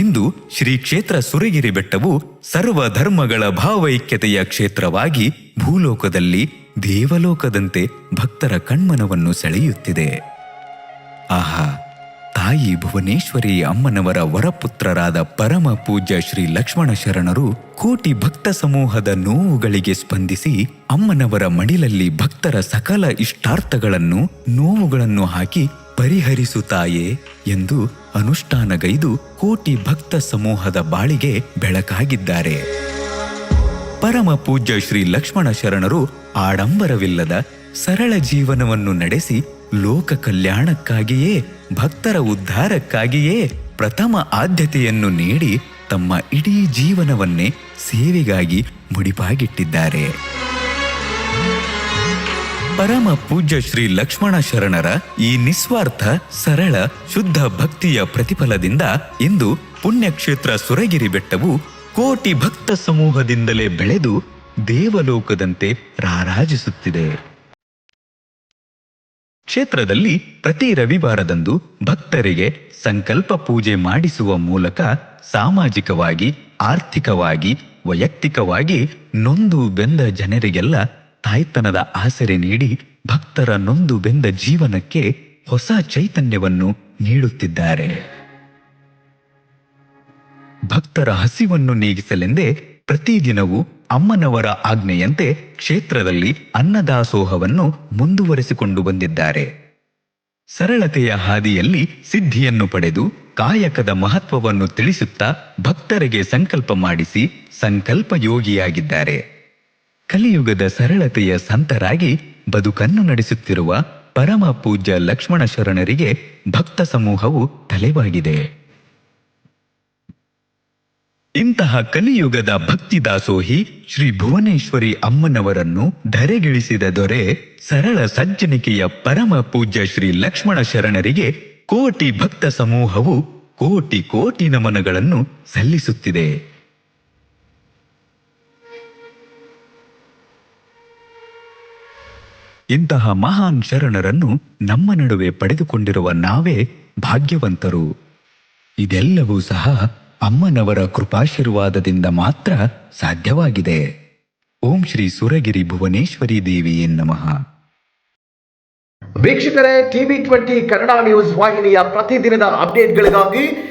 ಇಂದು ಶ್ರೀ ಕ್ಷೇತ್ರ ಸುರಗಿರಿ ಬೆಟ್ಟವು ಸರ್ವ ಧರ್ಮಗಳ ಭಾವೈಕ್ಯತೆಯ ಕ್ಷೇತ್ರವಾಗಿ ಭೂಲೋಕದಲ್ಲಿ ದೇವಲೋಕದಂತೆ ಭಕ್ತರ ಕಣ್ಮನವನ್ನು ಸೆಳೆಯುತ್ತಿದೆ. ಆಹಾ, ತಾಯಿ ಭುವನೇಶ್ವರಿ ಅಮ್ಮನವರ ವರಪುತ್ರರಾದ ಪರಮ ಪೂಜ್ಯ ಶ್ರೀ ಲಕ್ಷ್ಮಣ ಶರಣರು ಕೋಟಿ ಭಕ್ತ ಸಮೂಹದ ನೋವುಗಳಿಗೆ ಸ್ಪಂದಿಸಿ ಅಮ್ಮನವರ ಮಡಿಲಲ್ಲಿ ಭಕ್ತರ ಸಕಲ ಇಷ್ಟಾರ್ಥಗಳನ್ನು ನೋವುಗಳನ್ನು ಹಾಕಿ ಪರಿಹರಿಸುತ್ತಾಯೇ ಎಂದು ಅನುಷ್ಠಾನಗೈದು ಕೋಟಿ ಭಕ್ತ ಸಮೂಹದ ಬಾಳಿಗೆ ಬೆಳಕಾಗಿದ್ದಾರೆ. ಪರಮ ಪೂಜ್ಯ ಶ್ರೀ ಲಕ್ಷ್ಮಣ ಶರಣರು ಆಡಂಬರವಿಲ್ಲದ ಸರಳ ಜೀವನವನ್ನು ನಡೆಸಿ ಲೋಕ ಕಲ್ಯಾಣಕ್ಕಾಗಿಯೇ, ಭಕ್ತರ ಉದ್ಧಾರಕ್ಕಾಗಿಯೇ ಪ್ರಥಮ ಆದ್ಯತೆಯನ್ನು ನೀಡಿ ತಮ್ಮ ಇಡೀ ಜೀವನವನ್ನೇ ಸೇವೆಗಾಗಿ ಮುಡಿಪಾಗಿಟ್ಟಿದ್ದಾರೆ. ಪರಮ ಪೂಜ್ಯ ಶ್ರೀ ಲಕ್ಷ್ಮಣ ಶರಣರ ಈ ನಿಸ್ವಾರ್ಥ, ಸರಳ, ಶುದ್ಧ ಭಕ್ತಿಯ ಪ್ರತಿಫಲದಿಂದ ಇಂದು ಪುಣ್ಯಕ್ಷೇತ್ರ ಸುರಗಿರಿ ಬೆಟ್ಟವು ಕೋಟಿ ಭಕ್ತ ಸಮೂಹದಿಂದಲೇ ಬೆಳೆದು ದೇವಲೋಕದಂತೆ ರಾರಾಜಿಸುತ್ತಿದೆ. ಕ್ಷೇತ್ರದಲ್ಲಿ ಪ್ರತಿ ರವಿವಾರದಂದು ಭಕ್ತರಿಗೆ ಸಂಕಲ್ಪ ಪೂಜೆ ಮಾಡಿಸುವ ಮೂಲಕ ಸಾಮಾಜಿಕವಾಗಿ, ಆರ್ಥಿಕವಾಗಿ, ವೈಯಕ್ತಿಕವಾಗಿ ನೊಂದು ಬೆಂದ ಜನರಿಗೆಲ್ಲ ತಾಯ್ತನದ ಆಸರೆ ನೀಡಿ ಭಕ್ತರ ನೊಂದು ಬೆಂದ ಜೀವನಕ್ಕೆ ಹೊಸ ಚೈತನ್ಯವನ್ನು ನೀಡುತ್ತಿದ್ದಾರೆ. ಭಕ್ತರ ಹಸಿವನ್ನು ನೀಗಿಸಲೆಂದೇ ಪ್ರತಿದಿನವೂ ಅಮ್ಮನವರ ಆಜ್ಞೆಯಂತೆ ಕ್ಷೇತ್ರದಲ್ಲಿ ಅನ್ನದಾಸೋಹವನ್ನು ಮುಂದುವರೆಸಿಕೊಂಡು ಬಂದಿದ್ದಾರೆ. ಸರಳತೆಯ ಹಾದಿಯಲ್ಲಿ ಸಿದ್ಧಿಯನ್ನು ಪಡೆದು ಕಾಯಕದ ಮಹತ್ವವನ್ನು ತಿಳಿಸುತ್ತಾ ಭಕ್ತರಿಗೆ ಸಂಕಲ್ಪ ಮಾಡಿಸಿ ಸಂಕಲ್ಪ ಯೋಗಿಯಾಗಿದ್ದಾರೆ. ಕಲಿಯುಗದ ಸರಳತೆಯ ಸಂತರಾಗಿ ಬದುಕನ್ನು ನಡೆಸುತ್ತಿರುವ ಪರಮ ಪೂಜ್ಯ ಲಕ್ಷ್ಮಣ ಶರಣರಿಗೆ ಭಕ್ತ ಸಮೂಹವು ತಲೆವಾಗಿದೆ ಇಂತಹ ಕಲಿಯುಗದ ಭಕ್ತಿ ದಾಸೋಹಿ ಶ್ರೀ ಭುವನೇಶ್ವರಿ ಅಮ್ಮನವರನ್ನು ಧರೆಗಿಳಿಸಿದ ದೊರೆ ಸರಳ ಸಜ್ಜನಿಕೆಯ ಪರಮ ಪೂಜ್ಯ ಶ್ರೀ ಲಕ್ಷ್ಮಣ ಶರಣರಿಗೆ ಕೋಟಿ ಭಕ್ತ ಸಮೂಹವು ಕೋಟಿ ಕೋಟಿ ನಮನಗಳನ್ನು ಸಲ್ಲಿಸುತ್ತಿದೆ. ಇಂತಹ ಮಹಾನ್ ಶರಣರನ್ನು ನಮ್ಮ ನಡುವೆ ಪಡೆದುಕೊಂಡಿರುವ ನಾವೇ ಭಾಗ್ಯವಂತರು. ಇದೆಲ್ಲವೂ ಸಹ ಅಮ್ಮನವರ ಕೃಪಾಶೀರ್ವಾದದಿಂದ ಮಾತ್ರ ಸಾಧ್ಯವಾಗಿದೆ. ಓಂ ಶ್ರೀ ಸುರಗಿರಿ ಭುವನೇಶ್ವರಿ ದೇವಿಯೇ ನಮಃ. ವೀಕ್ಷಕರೇ, ಟಿವಿ ಟ್ವೆಂಟಿ ಕನ್ನಡ ನ್ಯೂಸ್ ವಾಹಿನಿಯ ಪ್ರತಿದಿನದ ಅಪ್ಡೇಟ್ಗಳಿಗಾಗಿ